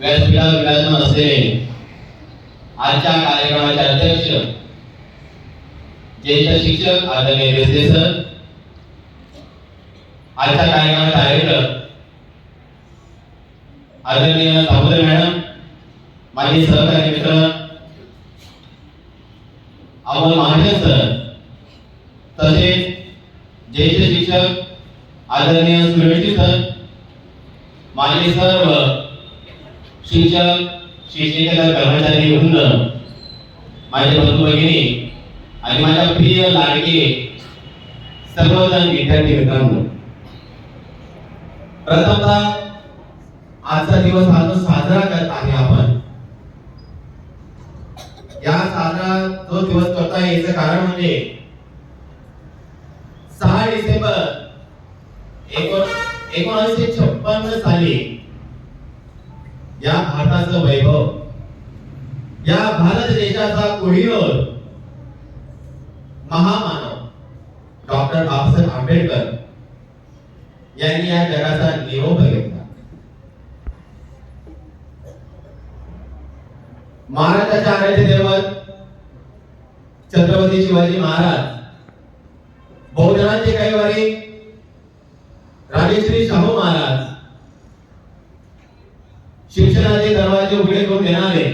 व्यासपीठावर विराजमान असलेले आजच्या कार्यक्रमाचे अध्यक्ष ज्येष्ठ शिक्षक आदरणीय देसले सर आजच्या कार्यक्रमाचे आयोजक आदरणीय दामोदर मॅडम माझे सहकारी मित्र अमोल महाजन सर तसेच ज्येष्ठ शिक्षक आदरणीय सुरवेशी सर माझे सर्व शिक्षक शिक्षकेतर कर्मचारी वृंद माझे बंधू भगिनी आणि माझ्या प्रिय लाडके सर्वजण विद्यार्थी मित्रांनो प्रथमतः आजचा दिवस हा जो साजरा करत आहे आपण या साजरा जो दिवस करता याचं कारण म्हणजे सहा डिसेंबर एकोण- एकोणीसशे छप्पन्न साली या भारताचं वैभव या भारत देशाचा कोहिनूर महामानव डॉक्टर बाबासाहेब आंबेडकर यांनी या जगाचा निरोप घेतला. महाराष्ट्राच्या आराध्य दैवत छत्रपती शिवाजी महाराज बहुजनांचे काही वारी राजेश्री शाहू महाराज शिक्षणाचे दरवाजे उघडे करून देणारे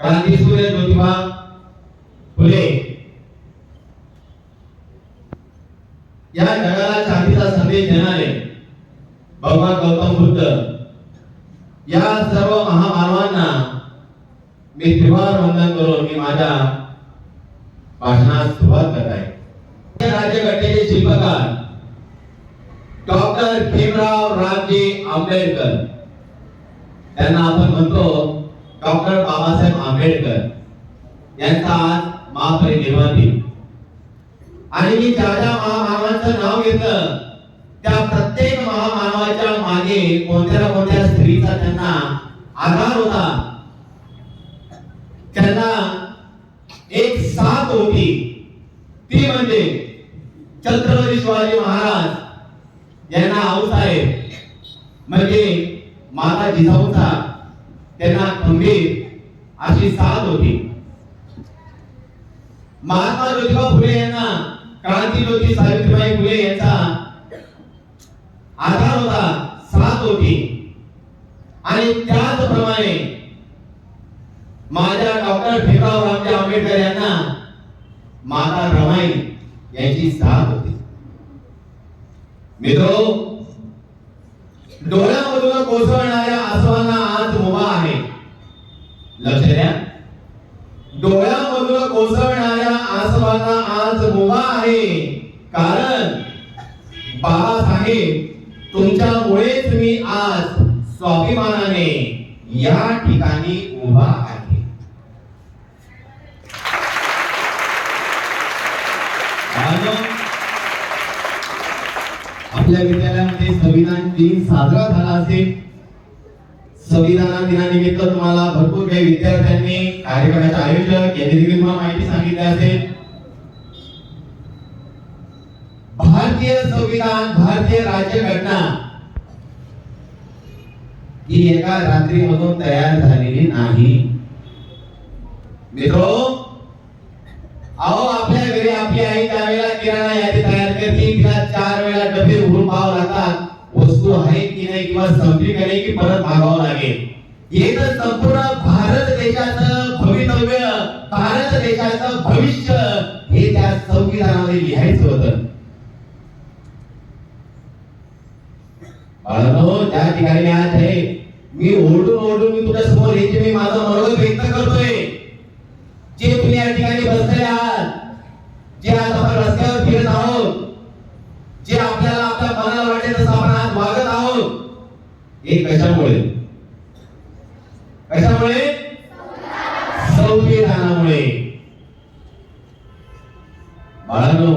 क्रांतीसूर्य ज्योतिबा फुले. या जगाला शांतीचा संदेश देणारे भगवान गौतम बुद्ध. या सर्व महामानवांना मी त्रिवार वंदन करून मी माझ्या भाषणास सुरुवात करत आहे राज्यघटनेचे शिल्पकार डॉक्टर भीमराव रामजी आंबेडकर. त्यांना आपण म्हणतो डॉक्टर बाबासाहेब आंबेडकर यांचा आज महापरिनिर्वाण दिन. आणि मी ज्या ज्या महामानवांचं नाव घेतलं त्या प्रत्येक महामानवाच्या मागे कोणत्या ना कोणत्या स्त्रीचा त्यांना आधार होता. त्यांना एक साथ होती. ती म्हणजे छत्रपती शिवाजी महाराज यांना आऊसाहेब. म्हणजे माता जिजाऊचा त्यांना खंबीर अशी साथ होती. महात्मा ज्योतिबा फुले यांना क्रांती ज्योती सावित्रीबाई फुले यांचा आधार होता साथ होती. आणि त्याचप्रमाणे माझ्या डॉक्टर भीमराव रामजी आंबेडकर यांना माता रमाई यांची साथ होती. मित्रो डोळ्यामधून कोसळणाऱ्या आसवांना आज मुभा आहे. लक्ष द्या. डोळ्यामधून कोसळणाऱ्या आसवांना आज मुभा आहे. कारण बाळासाहेब तुमच्यामुळेच मी आज स्वाभिमानाने या ठिकाणी उभा आहे बाळांनो, आपल्या विद्यालयामध्ये संविधान दिन साजरा झाला असेल. संविधान दिनानिमित्त तुम्हाला भरपूर काही विद्यार्थ्यांनी कार्यक्रमाचे आयोजक यांनी देखील तुम्हाला माहिती सांगितली असेल. भारतीय संविधान भारतीय राज्यघटना ही एका रात्रीमधून तयार झालेली नाही. मित्रो अहो आपल्या घरी आपली आई त्यावेळेला किराणा यादी तयार करते तिला चार वेळा डबे उघडून पाहावं लागतात वस्तू आहे की नाही किंवा संपली का नाही की परत मागावं लागेल. हे तर संपूर्ण भारत देशाचं भवितव्य भारत देशाचं भविष्य हे त्या संविधानामध्ये लिहायचं होतं. त्या ठिकाणी आज आहे. मी ओढून ओढून मी तुझ्या समोर येते मी माझं मनोगत व्यक्त करतोय. जे तुम्ही या ठिकाणी बसलेले आहात जे आज आपण रस्त्यावर फिरत आहोत जे आपल्याला आपल्या मनाला वाटेल तसं आपण आज वागत आहोत हे कशामुळे? कशामुळे? संविधानामुळे. बाळांनो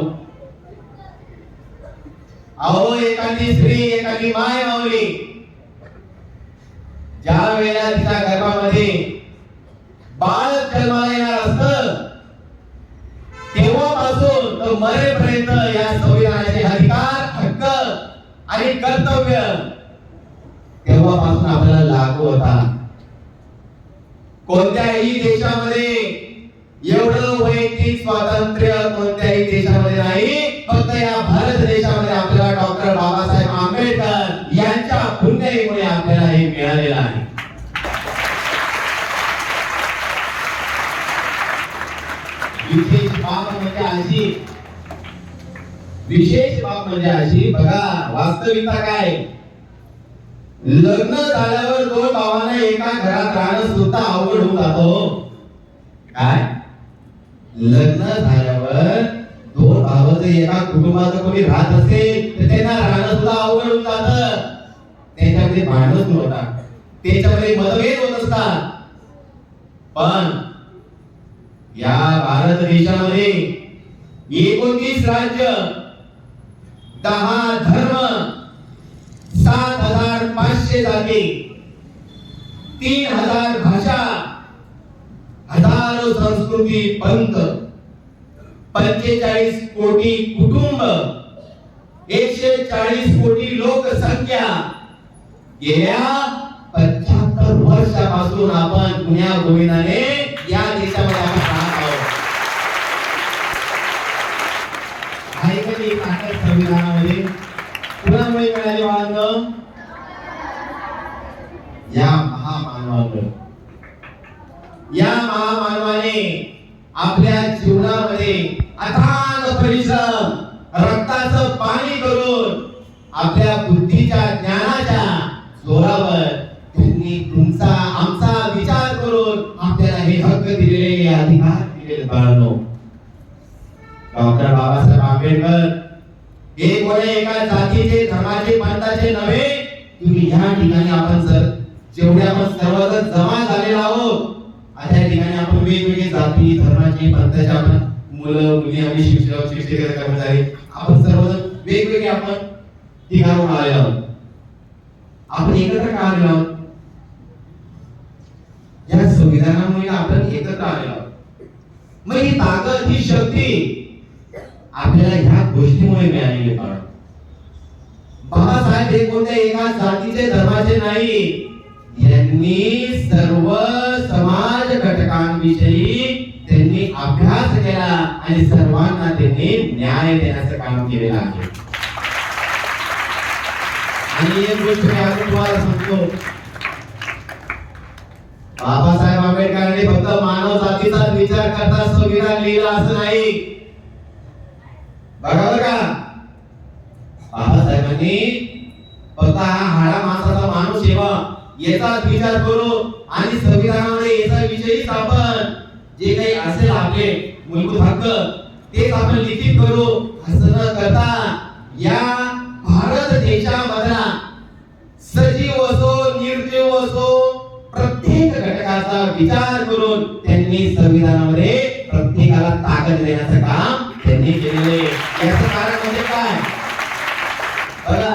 अहो एखादी स्त्री एखादी माय माऊली ज्या वेळेला तिच्या गर्भामध्ये बाळ जन्माला येणार असत तेव्हापासून तो मरेपर्यंत या संविधानाचे अधिकार हक्क आणि कर्तव्य तेव्हापासून आपल्याला लागू होता. कोणत्याही देशामध्ये एवढं वैयक्तिक स्वातंत्र्य कोणत्याही देशामध्ये नाही फक्त या भारत देशामध्ये आपल्याला डॉक्टर बाबासाहेब आंबेडकर यांच्या पुण्याईमुळे आपल्याला हे मिळालेलं आहे. विशेष बाब म्हणजे अशी विशेष बाब म्हणजे अशी बघा वास्तविकता काय? लग्न झाल्यावर दोन भावांना एका घरात राहणं सुद्धा अवघड होऊन जातो. काय? लग्न झाल्यावर दोन भाव जर एका कुटुंबाचं कोणी राहत असेल तर त्यांना राहणं सुद्धा अवघड होऊन जात. त्याच्यामध्ये भांडण सुरू होतात. त्याच्यामध्ये मतभेद होत असतात. पण या भारत देशामध्ये एकोणतीस राज्य दहा धर्म पाचशे जाती तीन हजार भाषा. हजारो संस्कृती पंथ. पंचेचाळीस कोटी कुटुंब. एकशे चाळीस कोटी लोकसंख्या. गेल्या पंच्याहत्तर वर्षापासून आपण पुण्या गोविंदाने या देशामध्ये आपण राहत आहोत. आहे का संविधानामध्ये? कुणामुळे मिळाले बाळांना? या महामानवामुळे या महामानवाने आपल्या जीवनामध्ये अथांग परिश्रम रक्ताचं पाणी करून आपल्या बुद्धीच्या ज्ञानाच्या जोरावर त्यांनी तुमचा आमचा विचार करून आपल्याला हे हक्क दिलेले अधिकार दिलेले बाळांनो. डॉक्टर बाबासाहेब आंबेडकर हे कोणी एका जातीचे धर्माचे पंथाचे नव्हे तुम्ही ह्या ठिकाणी आपण सर जेवढे आपण सर्वजण जमा झालेलो आहोत अशा ठिकाणी आपण वेगवेगळे जाती धर्माची पंथाची आपण मुलं मुली आणि शिक्षक शिक्षक कर्मचारी आपण सर्वजण वेगवेगळे आपण ठिकाणून आलेलो आहोत. आपण एकत्र का आलेलो आहोत? या संविधानामुळे आपण एकत्र आलेलो आहोत. मग ही ताकद ही शक्ती आपल्याला ह्या गोष्टीमुळे मिळालेली आहे. बाबासाहेब हे कोणत्या एका जातीचे धर्माचे नाही. यांनी सर्व समाज घटकांविषयी त्यांनी अभ्यास केला आणि सर्वांना त्यांनी न्याय देण्याचं काम केलेलं आहे. आणि एक गोष्ट मी तुम्हाला सांगतो. बाबासाहेब आंबेडकरांनी फक्त मानव जातीचा विचार करता संविधान लिहिलं असं नाही. बरोबर का? बाबासाहेबांनी फक्त हा हाडा माणसाचा माणूस सेवा याचा विचार करू आणि संविधानामध्ये याचा विषयीच आपण जे काही असेल आपले मूलभूत हक्क तेच आपण लिखित करू. असं न करता या भारत देशामधला सजीव असो निर्जीव असो प्रत्येक घटकाचा विचार करून त्यांनी संविधानामध्ये प्रत्येकाला ताकद देण्याचं काम त्यांनी केलेले याचं कारण म्हणजे काय? बघा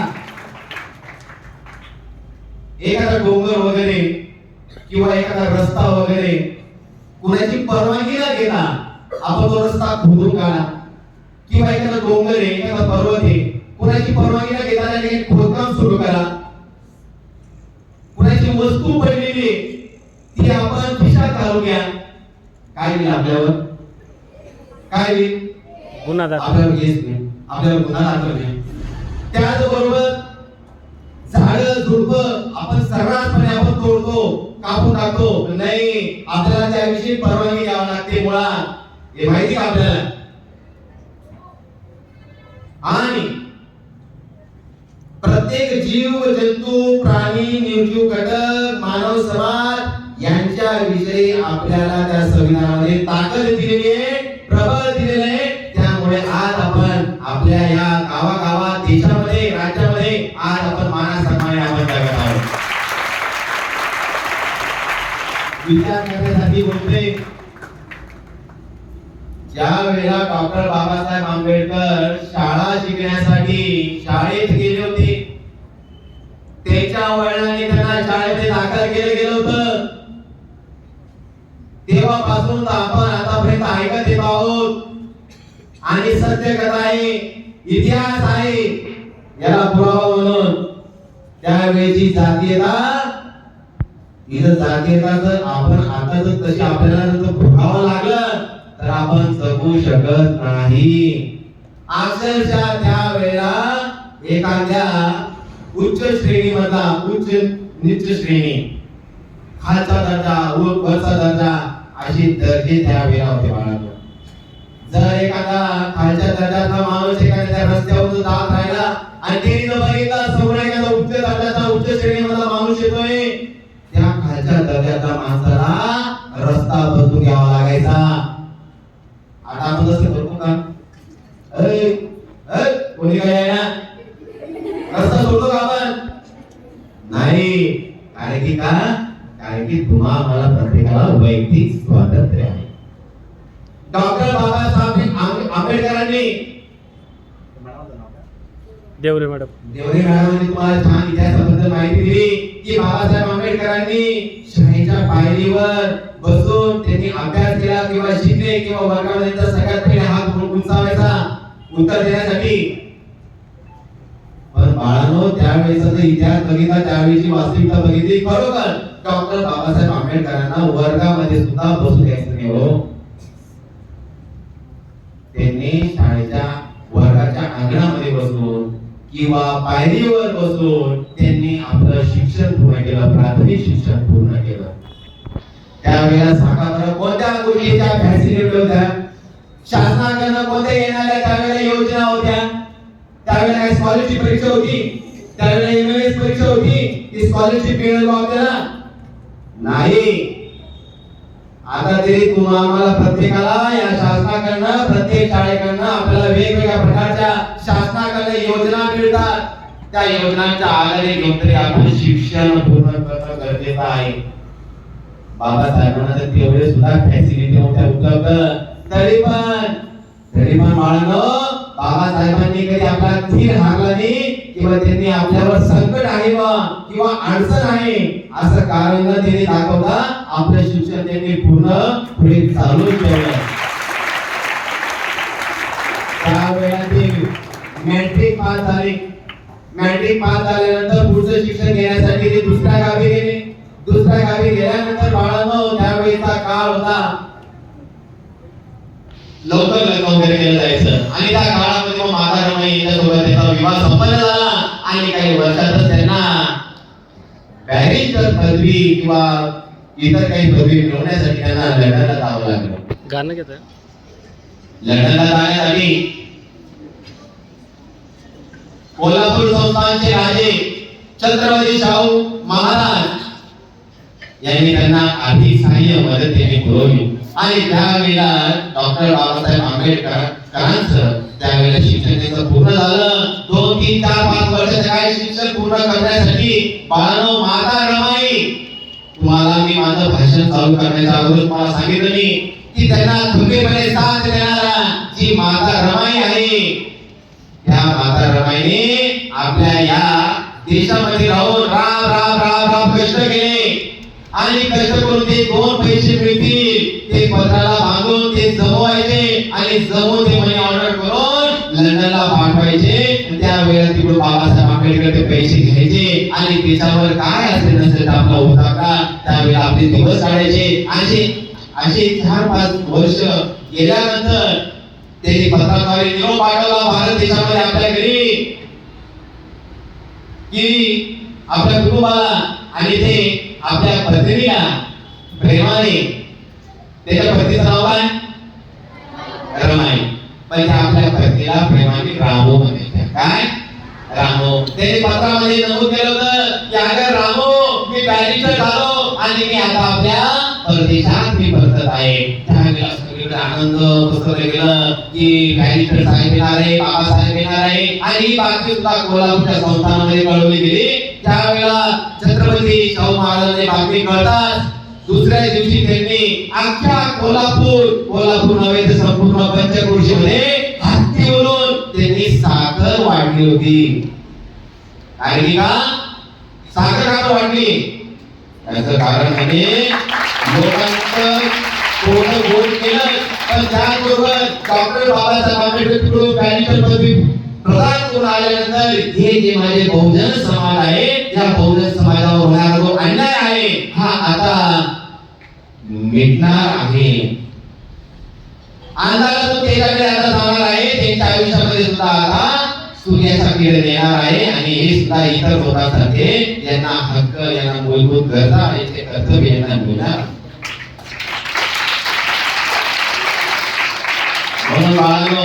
एखादा डोंगर वगैरे किंवा एखादा रस्ता वगैरे कुणाची परवानगी न घेता आपण तो रस्ता खोदून काढा. किंवा एखादा डोंगर आहे एखादा पर्वत आहे कुणाची परवानगी न घेता त्या ठिकाणी खोदकाम सुरू करा. कुणाची वस्तू पडलेली ती आपण खिशात घालून घ्या. काय होईल आपल्यावर? काय होईल? गुन्हा आपल्यावर आपल्यावर गुन्हा दाखल नाही त्याचबरोबर झाड झुडप आपण सर्रासपणे आपण तोडतो कापून टाकतो. नाही आपल्याला त्याविषयी परवानगी द्यावी लागते मुळात. हे माहिती का आपल्याला? आणि प्रत्येक जीव जंतू प्राणी निर्जीव घटक मानव समाज यांच्या विषयी आपल्याला त्या संविधानामध्ये ताकद दिलेली आहे प्रबळ दिलेले आहे. त्यामुळे आज आपण आपल्या या गावागावात देशामध्ये राज्यामध्ये आज आपण मानासन्माने आपण जगत आहोत विचार करण्यासाठी ज्या वेळेला डॉक्टर बाबासाहेब आंबेडकर शाळा शिकण्यासाठी शाळेत गेले होते. वडिलांनी त्यांना शाळेमध्ये दाखल केलं गेलं होतं. तेव्हापासून आपण आतापर्यंत ऐकत येत आहोत. आणि सत्य कथा आहे इतिहास आहे याला पुरावा म्हणून त्यावेळेची जातीयता इथं जातीयता जर आपण आता जर तशी आपल्याला जर भोगावं लागलं तर आपण जगू शकत नाही. अक्षरशः त्या वेळेला एखाद्या उच्च श्रेणी मधला उच्च निच्च श्रेणी खालचा दर्जा वरचा दर्जा अशी दर्जे त्या वेळेला होते बाळांनो. जर एखादा खालच्या दर्जाचा माणूस एखाद्या रस्त्यावर जात राहिला आणि त्यांनी बघितला समोर एखादा उच्च दर्जाचा उच्च श्रेणीमधला माणूस येतोय त्या खालच्या दर्जाच्या माणसाला रस्ता बदलून घ्यावा लागायचा. आता आपण तसं करतो का? कोणी काय ना? रस्ता सोडतो का आपण? नाही कारण की का? कारण की तुम्हा प्रत्येकाला वैयक्तिक स्वातंत्र्य आहे. डॉक्टर बाबासाहेब आंबे- आंबेडकरांनी देवरे मॅडम. देवरे मॅडमांनी तुम्हाला छान इतिहासाबद्दल माहिती दिली. की बाबासाहेब आंबेडकरांनी शाळेच्या पायरीवर बसून त्यांनी अभ्यास केला किंवा शिकले किंवा वर्गामध्ये सगळ्यात पहिले हात उंचावायचा उत्तर देण्यासाठी. पण बाळानो त्यावेळेचा इतिहास बघितला त्यावेळेची वास्तविकता बघितली खरोखर डॉक्टर बाबासाहेब आंबेडकरांना वर्गामध्ये सुद्धा बसू द्यायचं नाही हो. त्यांनी शाळेच्या वर्गाच्या अंगणामध्ये बसून किंवा पायरीवर बसून त्यांनी आपलं शिक्षण पूर्ण केलं प्राथमिक शिक्षण पूर्ण केलं. त्यावेळेला सांगा कोणत्या गोष्टीच्या फॅसिलिटी होत्या? शासनाकडनं कोणत्या येणाऱ्या त्यावेळेला योजना होत्या? त्यावेळेला स्कॉलरशिप परीक्षा होती? त्यावेळेला एमएस परीक्षा होती? ती स्कॉलरशिप मिळेल का आपल्याला नाही. आता तरी तुम्हा आम्हाला प्रत्येकाला या शासनाकडनं प्रत्येक शाळेकडनं आपल्याला वेगवेगळ्या प्रकारच्या शासनाकडनं योजना मिळतात. त्या योजनांच्या आधारे घेऊन तरी आपण शिक्षण पूर्ण करणं गरजेचं आहे. बाबासाहेबांना तर तेवढे सुद्धा फॅसिलिटी होत्या उपलब्ध. तरी पण तरी पण बाळांनो बाबासाहेबांनी कधी आपला धीर हारला नाही किंवा त्यांनी आपल्यावर संकट आहे बा किंवा अडचण आहे असं कारण न त्यांनी दाखवता आपलं शिक्षण त्यांनी पूर्ण पुढे चालू ठेवलं. त्यावेळेला ते मॅट्रिक पास झाले. मॅट्रिक पास झाल्यानंतर पुढचं शिक्षण घेण्यासाठी ते दुसऱ्या गावी गेले. दुसऱ्या गावी गेल्यानंतर बाळांनो त्यावेळेचा काळ होता. लवकर लग्न वगैरे केलं जायचं. आणि त्या काळामध्ये मग माता रमाई यांच्यासोबत त्याचा विवाह संपन्न झाला. आणि काही वर्षातच त्यांना बॅरिस्टर पदवी किंवा इतर काही पदवी मिळवण्यासाठी त्यांना लंडनला जावं लागलं. गाणं घेत जाण्यासाठी कोल्हापूर संस्थानचे राजे छत्रपती शाहू महाराज यांनी त्यांना आधी सहाय्य मदत त्यांनी पुरवली. आणि त्यावेळेला डॉक्टर बाबासाहेब आंबेडकरांचं त्यावेळेला शिक्षण त्यांचं पूर्ण झालं. दोन तीन चार पाच वर्षाचं काय शिक्षण पूर्ण करण्यासाठी? बाळानो माता रमाई. तुम्हाला मी माझं भाषण चालू करण्याच्या अगोदर तुम्हाला सांगितलं मी की त्यांना खंबीरपणे साथ देणारा जी माता रमाई आहे त्या माता रमाईने आपल्या या देशामध्ये राहून राम राम राम राम कष्ट केले. आणि कष्ट करून ते दोन पैसे मिळतील ते पत्राला बांधून ते जमवायचे आणि जमवून ते मनी ऑर्डर करून लंडनला पाठवायचे. त्यावेळेला तिकडून बाबासाहेब आंबेडकर ते पैसे घ्यायचे. आणि त्याच्यावर काय असेल नसेल तर आपला होता का? त्यावेळेला आपले दिवस काढायचे. असे असे चार पाच वर्ष गेल्यानंतर त्यांनी पत्राद्वारे निरोप पाठवला. भारत देशामध्ये आपल्या घरी की आपल्या कुटुंबाला आणि ते आपल्या पत्नीला प्रेमाने त्याच्या पत्नीचं नाव काय? रमाई. पण त्या आपल्या पत्नीला प्रेमाने रामो म्हणायचे. काय? रामो. त्याने पत्रामध्ये नमूद केलं होतं की अगं रामो मी बॅरिस्टर झालो आणि मी आता आपल्या परदेशात मी परतत आहे. त्यावेळेला आनंद पसरला गेलं की बॅरिस्टर साहेब येणार आहे बाबासाहेब येणार आहे. आणि बाकी सुद्धा कोल्हापूरच्या संस्थानामध्ये कळवली गेली. त्यावेळेला छत्रपती शाहू महाराजांनी बातमी कळताच दुसऱ्या दिवशी त्यांनी अख्ख्या कोल्हापूर कोल्हापूर नव्हे तर संपूर्ण पंचक्रोशीमध्ये हत्तीवरून त्यांनी साखर वाढली होती. आणि का साखर का वाढली? याचं कारण म्हणजे लोकांचं पोट गोड केलं पण त्याचबरोबर डॉक्टर बाबासाहेब आंबेडकर पदवी प्रधान करून आल्यानंतर हे जे माझे बहुजन समाज आहे त्या बहुजन समाजावर होणारा जो अन्याय आहे हा आता मिटणार आहे. अंधारा अंधारातून तेजाकडे आता जाणार आहे त्यांच्या आयुष्यामध्ये सुद्धा आता सूर्याचा किरण येणार आहे आणि हे सुद्धा इतर लोकांसारखे यांना हक्क यांना मूलभूत गरजा आणि ते कर्तव्य यांना मिळणार. म्हणून बाळांनो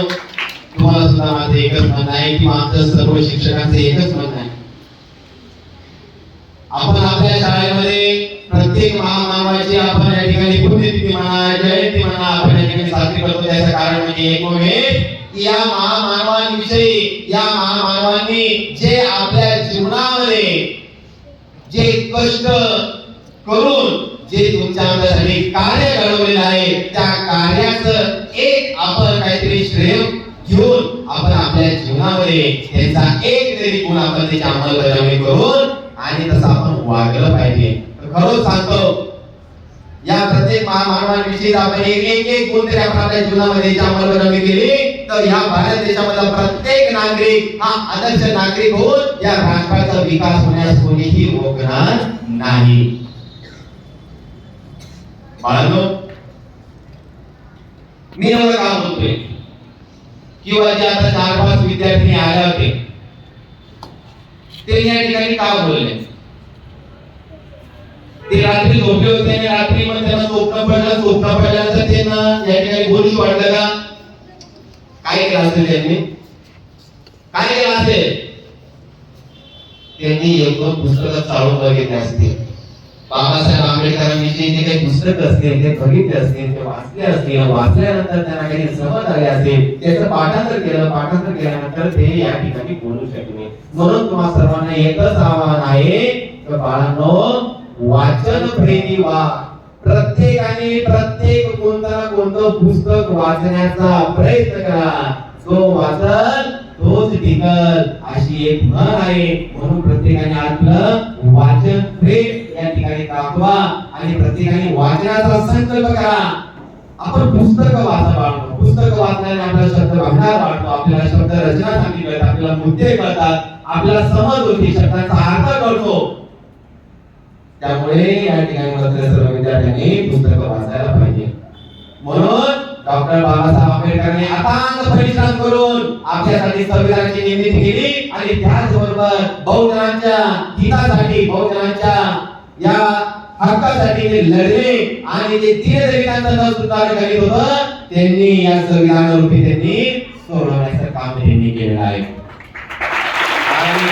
तुम्हाला सुद्धा माझं एकच म्हणणं आहे किंवा आमचं सर्व शिक्षकांचं एकच म्हणणं आहे. आपण आपल्या शाळेमध्ये प्रत्येक महामानवाची आपण या ठिकाणी पुण्यतिथी म्हणा जयंती म्हणा आपण या ठिकाणी साजरी करतो. त्याचं कारण म्हणजे एकमेव म्हणजे की या महामानवांविषयी या महामानवांनी जे आपल्या जीवनामध्ये जे कष्ट करून जे तुमच्या आमच्यासाठी कार्य घडवलेलं आहे त्या कार्याचं एक आपण काहीतरी श्रेय घेऊन आपण आपल्या जीवनामध्ये त्यांचा एक तरी गुण आपण त्याची अंमलबजावणी करून आणि तसं आपण वागलं पाहिजे. खरंच सांगतो या प्रत्येक महामानवांविषयी आपण एक एक एक गुण तरी आपण आपल्या जीवनामध्ये अंमलबजावणी केली तर ह्या भारत देशामधला प्रत्येक नागरिक हा आदर्श नागरिक होऊन या राष्ट्राचा विकास होण्यास कोणीही रोखणार नाही. बाळांनो मी एवढं का बोलतोय? किंवा जे आता चार पाच विद्यार्थी आले होते ते या ठिकाणी का बोलले? ते रात्री झोपले होते आणि रात्री मग त्यांना स्वप्न पडलं स्वप्न पडल्यानंतर त्यांना या ठिकाणी बोलूच वाटलं का? काय केलं असेल त्यांनी? काय केलं असेल? त्यांनी एक दोन पुस्तकं चालून बघितले असतील. बाबासाहेब आंबेडकरांविषयी जे काही पुस्तक असतील ते बघितले असतील ते वाचले असतील वाचल्यानंतर त्यांना काही समज आले असेल त्याचं पाठांतर केलं पाठांतर केल्यानंतर ते या ठिकाणी बोलू शकले. म्हणून तुम्हा सर्वांना एकच आव्हान आहे बाळांनो वाचन प्रेमी व्हा. प्रत्येकाने प्रत्येक कोणतं ना कोणतं पुस्तक वाचण्याचा प्रयत्न करा. जो वाचन तोच टिकल अशी एक म्हण आहे. म्हणून प्रत्येकाने आपलं वाचन प्रेम या ठिकाणी दाखवा आणि प्रत्येकाने वाचनाचा संकल्प करा. आपण पुस्तक वाचा बाळगतो पुस्तक वाचल्याने आपला शब्द भांडार वाढतो आपल्याला शब्द रचना चांगली कळतात आपल्याला मुद्दे कळतात आपल्याला समज होती शब्दांचा अर्थ कळतो. त्यामुळे या ठिकाणी मात्र सर्व विद्यार्थ्यांनी पुस्तक वाचायला पाहिजे. म्हणून डॉक्टर बाबासाहेब आंबेडकरांनी अथांग परिश्रम करून आपल्यासाठी संविधानाची निर्मिती केली आणि त्याचबरोबर बहुजनांच्या हितासाठी बहुजनांच्या या हक्कासाठी ते लढले आणि जे दीनदलितांचं न सुद्धा करीत होतं त्यांनी या संविधान रूपी त्यांनी सोडवण्याचं काम त्यांनी केलेलं आहे. आणि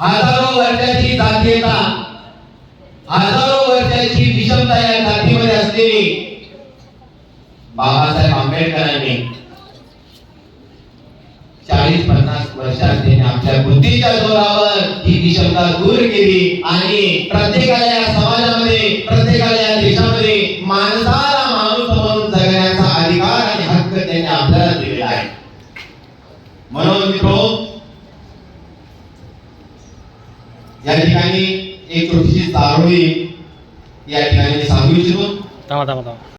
हजारो वर्षाची जातीयता हजारो वर्षाची विषमता या जातीमध्ये असलेली बाबासाहेब आंबेडकरांनी चाळीस शांतीने आमच्या बुद्धीच्या जोरावर ही विषमता दूर केली आणि प्रत्येकाला या समाजामध्ये प्रत्येकाला या देशामध्ये माणसाला माणूस म्हणून जगण्याचा अधिकार आणि हक्क त्यांनी आपल्याला दिलेला आहे. म्हणून मित्रो या ठिकाणी एक छोटीशी चारोळी या ठिकाणी सांगू इच्छितो. थांबा थांबा थांबा.